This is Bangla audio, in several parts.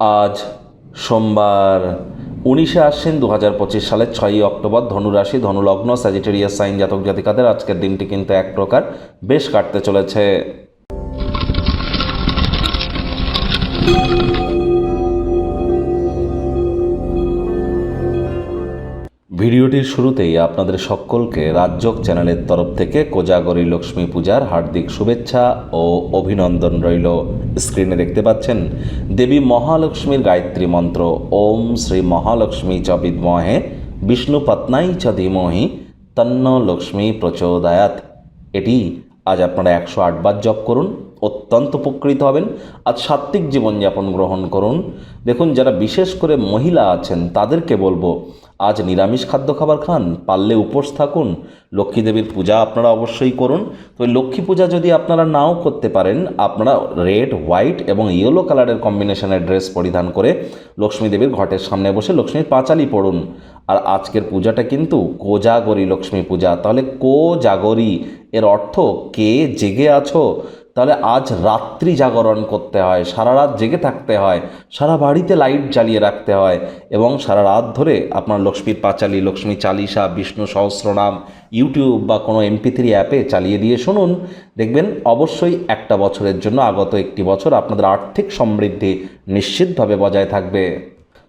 আজ সোমবার উনিশে আশ্বিন দু হাজার পঁচিশ সালের ছয়ই অক্টোবর ধনুরাশি, ধনুলগ্ন স্যাজিটেরিয়াস সাইন জাতক জাতিকাদের আজকের দিনটি কিন্তু এক প্রকার বেশ কাটতে চলেছে। ভিডিওটির শুরুতেই আপনাদের সকলকে রাজ্যক চ্যানেলের তরফ থেকে কোজাগরী লক্ষ্মী পূজার হার্দিক শুভেচ্ছা ও অভিনন্দন রইল। স্ক্রিনে দেখতে পাচ্ছেন দেবী মহালক্ষ্মীর গায়ত্রী মন্ত্র, ওম শ্রী মহালক্ষ্মী চ বিদ্মহে, বিষ্ণু পত্নাই চ ধীমহি, তন্ন লক্ষ্মী প্রচোদয়াত। এটি আজ আপনারা একশো আটবার জপ করুন অত্যন্ত উপকৃত হবেন। আজ সাত্ত্বিক জীবনযাপন গ্রহণ করুন। দেখুন, যারা বিশেষ করে মহিলা আছেন, তাদেরকে বলব, আজ নিরামিষ খাদ্য খাবার খান, পারলে উপোস থাকুন, লক্ষ্মী দেবীর পূজা আপনারা অবশ্যই করুন। তো লক্ষ্মী পূজা যদি আপনারা নাও করতে পারেন, আপনারা রেড, হোয়াইট এবং ইয়েলো কালারের কম্বিনেশনের ড্রেস পরিধান করে লক্ষ্মী দেবীর ঘটের সামনে বসে লক্ষ্মীর পাঁচালি পড়ুন। আর আজকের পূজাটা কিন্তু কোজাগরী লক্ষ্মী পূজা। তাহলে কো জাগরী এর অর্থ কে জেগে আছো? তাহলে আজ রাত্রি জাগরণ করতে হয়, সারা রাত জেগে থাকতে হয়, সারা বাড়িতে লাইট জ্বালিয়ে রাখতে হয় এবং সারা রাত ধরে আপনার লক্ষ্মীর পাঁচালী, লক্ষ্মী চালিসা, বিষ্ণু সহস্রনাম, ইউটিউব বা কোনো এমপি থ্রি অ্যাপে চালিয়ে দিয়ে শুনুন। দেখবেন অবশ্যই একটা বছরের জন্য আগত একটি বছর আপনাদের আর্থিক সমৃদ্ধি নিশ্চিতভাবে বজায় থাকবে।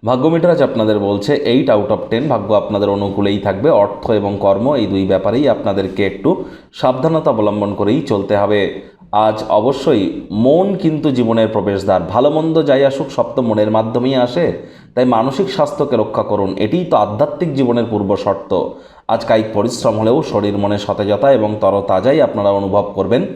ভাগ্যমিটার আপনাদের বলছে এইট আউট অফ টেন ভাগ্য আপনাদের অনুকূলেই থাকবে, অর্থ এবং কর্ম এই দুই ব্যাপারেই আপনাদেরকে একটু সাবধানতা অবলম্বন করেই চলতে হবে। আজ অবশ্যই মন কিন্তু জীবনের প্রবেশদ্বার। ভালো মন্দ যাই আসুক, সব তো মনের মাধ্যমেই আসে। তাই মানসিক স্বাস্থ্যকে রক্ষা করুন। এটিই তো আধ্যাত্মিক জীবনের পূর্ব শর্ত। আজ কায়িক পরিশ্রম হলেও শরীর মনে সতেজতা এবং তরতাজাই আপনারা অনুভব করবেন।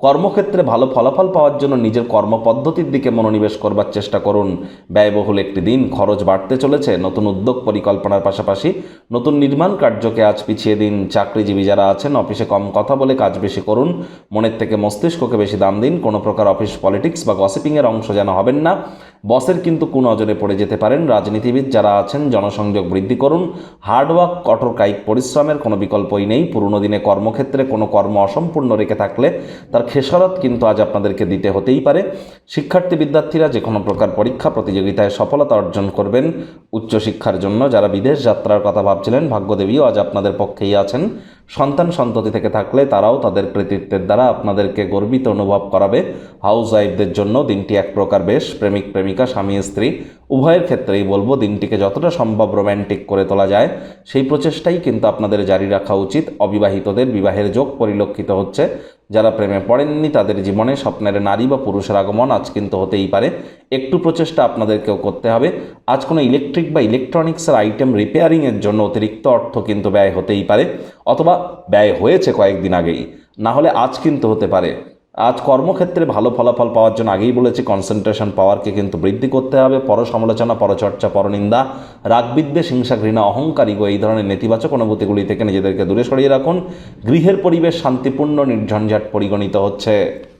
কর্মক্ষেত্রে ভালো ফলাফল পাওয়ার জন্য নিজের কর্মপদ্ধতির দিকে মনোনিবেশ করবার চেষ্টা করুন। ব্যয়বহুল একটি দিন, খরচ বাড়তে চলেছে, নতুন উদ্যোগ পরিকল্পনার পাশাপাশি নতুন নির্মাণ কার্যকে আজ পিছিয়ে দিন। চাকরিজীবী যারা আছেন, অফিসে কম কথা বলে কাজ বেশি করুন। মনের থেকে মস্তিষ্ককে বেশি দাম দিন। কোনো প্রকার অফিস পলিটিক্স বা গসিপিংয়ের অংশ যেন হবেন না। বসের কিন্তু কুনজরে পড়ে যেতে পারেন। রাজনীতিবিদ যারা আছেন, জনসংযোগ বৃদ্ধি করুন। হার্ডওয়ার্ক, কঠোর কায়িক পরিশ্রমের কোনো বিকল্পই নেই। পুরনো দিনে কর্মক্ষেত্রে কোনো কর্ম অসম্পূর্ণ রেখে থাকলে তার খেসারত কিন্তু আজ আপনাদেরকে দিতে হতেই পারে। শিক্ষার্থী বিদ্যার্থীরা যে কোনো প্রকার পরীক্ষা, প্রতিযোগিতায় সফলতা অর্জন করবেন উচ্চশিক্ষার জন্য। যারা বিদেশ যাত্রার কথা ভাবছিলেন, ভাগ্যদেবীও আজ আপনাদের পক্ষেই আছেন। সন্তান সন্ততি থেকে থাকলে তারাও তাদের কৃতিত্বের দ্বারা আপনাদেরকে গর্বিত অনুভব করাবে। হাউস ওয়াইফদের জন্য দিনটি এক প্রকার বেশ। প্রেমিক, প্রেমিকা, স্বামী, স্ত্রী, উভয়ের ক্ষেত্রেই বলব দিনটিকে যতটা সম্ভব রোম্যান্টিক করে তোলা যায়। সেই প্রচেষ্টাই কিন্তু আপনাদের জারি রাখা উচিত। অবিবাহিতদের বিবাহের যোগ পরিলক্ষিত হচ্ছে। যারা প্রেমে পড়েননি, তাদের জীবনে স্বপ্নের নারী বা পুরুষের আগমন আজ কিন্তু হতেই পারে। একটু প্রচেষ্টা আপনাদেরকেও করতে হবে। আজ কোনো ইলেকট্রিক বা ইলেকট্রনিক্সের আইটেম রিপেয়ারিংয়ের জন্য অতিরিক্ত অর্থ কিন্তু ব্যয় হতেই পারে। অথবা ব্যয় হয়েছে কয়েকদিন আগেই। না হলে আজ কিন্তু হতে পারে। আজ কর্মক্ষেত্রে ভালো ফলাফল পাওয়ার জন্য আগেই বলেছি কনসেন্ট্রেশন পাওয়ারকে কিন্তু বৃদ্ধি করতে হবে। পর সমালোচনা পরচর্চা, পরনিন্দা, রাগবিদ্বেষ, হিংসা, ঘৃণা অহংকারিগো এই ধরনের নেতিবাচক অনুভূতিগুলি থেকে নিজেদেরকে দূরে সরিয়ে রাখুন। গৃহের পরিবেশ শান্তিপূর্ণ, নির্ঝঞ্ঝাট পরিগণিত হচ্ছে।